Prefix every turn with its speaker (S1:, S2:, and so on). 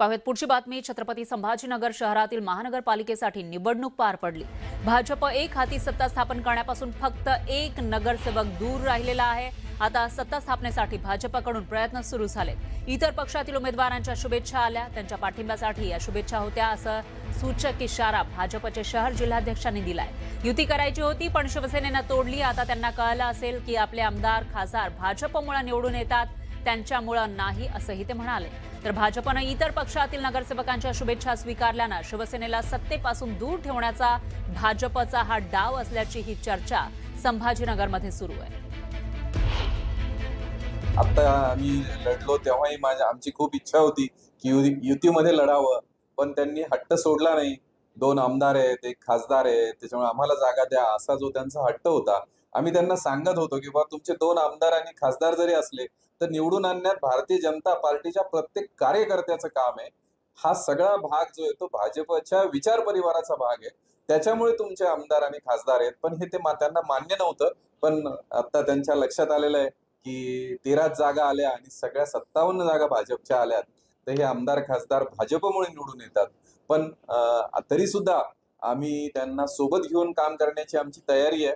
S1: पाहूयात. पुढची बातमी छत्रपती संभाजीनगर शहरातील महानगरपालिकेसाठी निवडणूक पार पडली. भाजप एक हाती सत्ता स्थापन करण्यापासून फक्त एक नगरसेवक दूर राहिलेला आहे. आता सत्ता स्थापनेसाठी भाजपकडून प्रयत्न सुरू झाले. इतर पक्षातील उमेदवारांच्या शुभेच्छा आल्या. त्यांच्या पाठिंब्यासाठी या शुभेच्छा होत्या असं सूचक इशारा भाजपचे शहर जिल्हाध्यक्षांनी दिलाय. युती करायची होती पण शिवसेनेनं तोडली. आता त्यांना कळलं असेल की आपले आमदार खासदार भाजपमुळे निवडून येतात. त्यांच्यामुळं नाही असंही ते म्हणाले. तर भाजपनं इतर पक्षातील नगरसेवकांच्या शुभेच्छा स्वीकारल्यानं शिवसेनेला सत्तेपासून दूर ठेवण्याचा भाजपचा हा डाव असल्याची ही चर्चा संभाजीनगरमध्ये सुरू आहे.
S2: आता आम्ही लढलो तेव्हाही माझ्या आमची खूप इच्छा होती की युतीमध्ये लढावं पण त्यांनी हट्ट सोडला नाही. दोन आमदार आहेत एक खासदार आहे त्याच्यामुळे आम्हाला जागा द्या असा जो त्यांचा हट्ट होता आम्ही त्यांना सांगत होतो की बा तुमचे दोन आमदार आणि खासदार जरी असले तर निवडून आणण्यात भारतीय जनता पार्टीच्या प्रत्येक कार्यकर्त्याचं काम आहे. हा सगळा भाग जो आहे तो भाजपच्या विचार परिवाराचा भाग आहे. त्याच्यामुळे तुमचे आमदार आणि खासदार आहेत. पण हे ते त्यांना मान्य नव्हतं. पण आता त्यांच्या लक्षात आलेलं आहे की तेराच जागा आल्या आणि सगळ्या सत्तावन्न जागा भाजपच्या आल्यात. तर हे आमदार खासदार भाजपमुळे निवडून येतात. पण तरी सुद्धा आम्ही त्यांना सोबत घेऊन काम करण्याची आमची तयारी आहे.